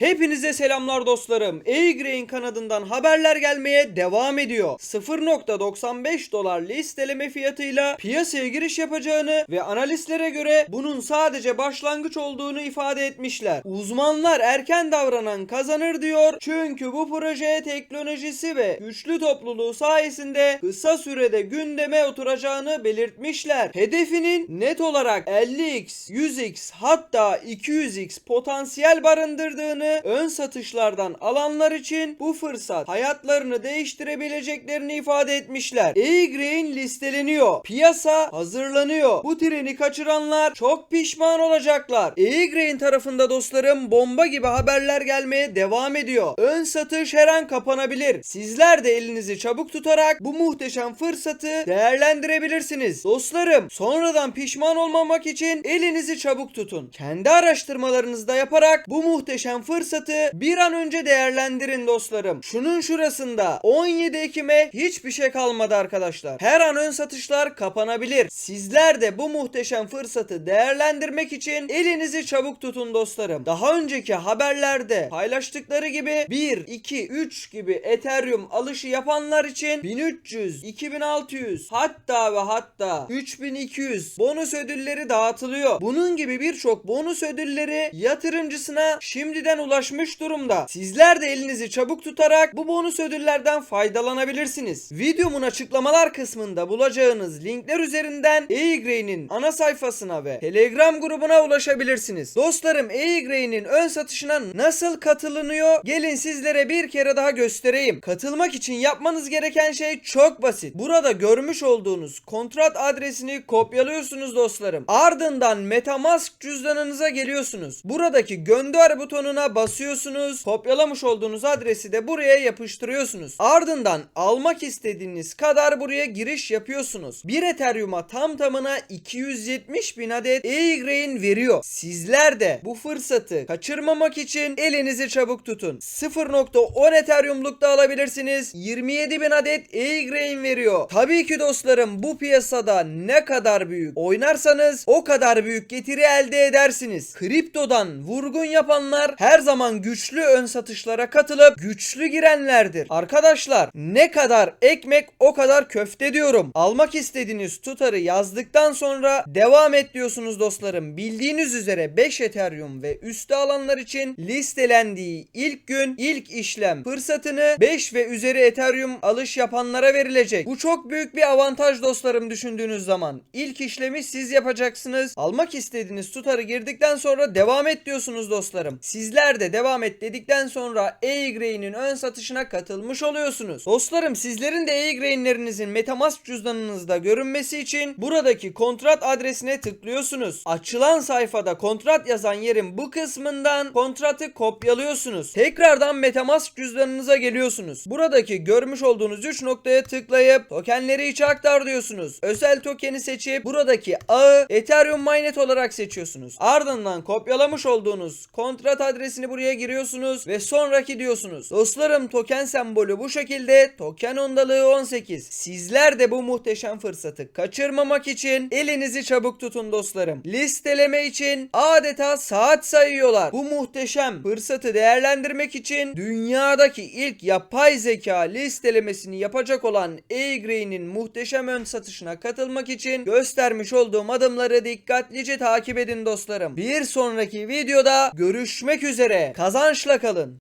Hepinize selamlar dostlarım. A-Grain kanadından haberler gelmeye devam ediyor. 0.95 dolar listeleme fiyatıyla piyasaya giriş yapacağını ve analistlere göre bunun sadece başlangıç olduğunu ifade etmişler. Uzmanlar erken davranan kazanır diyor. Çünkü bu proje teknolojisi ve güçlü topluluğu sayesinde kısa sürede gündeme oturacağını belirtmişler. Hedefinin net olarak 50x, 100x hatta 200x potansiyel barındırdığını ön satışlardan alanlar için bu fırsat hayatlarını değiştirebileceklerini ifade etmişler. A-Grain listeleniyor. Piyasa hazırlanıyor. Bu treni kaçıranlar çok pişman olacaklar. A-Grain tarafında dostlarım bomba gibi haberler gelmeye devam ediyor. Ön satış her an kapanabilir. Sizler de elinizi çabuk tutarak bu muhteşem fırsatı değerlendirebilirsiniz. Dostlarım sonradan pişman olmamak için elinizi çabuk tutun. Kendi araştırmalarınızda yaparak bu muhteşem fırsatı bir an önce değerlendirin dostlarım. Şunun şurasında 17 Ekim'e hiçbir şey kalmadı arkadaşlar. Her an ön satışlar kapanabilir. Sizler de bu muhteşem fırsatı değerlendirmek için elinizi çabuk tutun dostlarım. Daha önceki haberlerde paylaştıkları gibi 1, 2, 3 gibi Ethereum alışı yapanlar için 1300, 2600 hatta ve hatta 3200 bonus ödülleri dağıtılıyor. Bunun gibi birçok bonus ödülleri yatırımcısına şimdiden ulaşmış durumda. Sizler de elinizi çabuk tutarak bu bonus ödüllerden faydalanabilirsiniz. Videomun açıklamalar kısmında bulacağınız linkler üzerinden A-Grain'in ana sayfasına ve Telegram grubuna ulaşabilirsiniz. Dostlarım A-Grain'in ön satışına nasıl katılınıyor? Gelin sizlere bir kere daha göstereyim. Katılmak için yapmanız gereken şey çok basit. Burada görmüş olduğunuz kontrat adresini kopyalıyorsunuz dostlarım. Ardından Metamask cüzdanınıza geliyorsunuz. Buradaki gönder butonuna basıyorsunuz. Kopyalamış olduğunuz adresi de buraya yapıştırıyorsunuz. Ardından almak istediğiniz kadar buraya giriş yapıyorsunuz. Bir Ethereum'a tam tamına 270 bin adet A-Grain veriyor. Sizler de bu fırsatı kaçırmamak için elinizi çabuk tutun. 0.10 Ethereum'luk da alabilirsiniz. 27 bin adet A-Grain veriyor. Tabii ki dostlarım bu piyasada ne kadar büyük oynarsanız o kadar büyük getiri elde edersiniz. Kriptodan vurgun yapanlar her zaman güçlü ön satışlara katılıp güçlü girenlerdir. Arkadaşlar ne kadar ekmek o kadar köfte diyorum. Almak istediğiniz tutarı yazdıktan sonra devam et diyorsunuz dostlarım. Bildiğiniz üzere 5 Ethereum ve üstü alanlar için listelendiği ilk gün ilk işlem fırsatını 5 ve üzeri Ethereum alış yapanlara verilecek. Bu çok büyük bir avantaj dostlarım düşündüğünüz zaman. İlk işlemi siz yapacaksınız. Almak istediğiniz tutarı girdikten sonra devam et diyorsunuz dostlarım. Sizler de devam et dedikten sonra A-Grain'in ön satışına katılmış oluyorsunuz. Dostlarım sizlerin de A-Grain'lerinizin Metamask cüzdanınızda görünmesi için buradaki kontrat adresine tıklıyorsunuz. Açılan sayfada kontrat yazan yerin bu kısmından kontratı kopyalıyorsunuz. Tekrardan Metamask cüzdanınıza geliyorsunuz. Buradaki görmüş olduğunuz 3 noktaya tıklayıp tokenleri içe aktar diyorsunuz. Özel tokeni seçip buradaki ağı Ethereum Mainnet olarak seçiyorsunuz. Ardından kopyalamış olduğunuz kontrat adresini buraya giriyorsunuz ve sonraki diyorsunuz. Dostlarım token sembolü bu şekilde token ondalığı 18. Sizler de bu muhteşem fırsatı kaçırmamak için elinizi çabuk tutun dostlarım. Listeleme için adeta saat sayıyorlar. Bu muhteşem fırsatı değerlendirmek için dünyadaki ilk yapay zeka listelemesini yapacak olan A-Grain'in muhteşem ön satışına katılmak için göstermiş olduğum adımları dikkatlice takip edin dostlarım. Bir sonraki videoda görüşmek üzere. Kazançla kalın.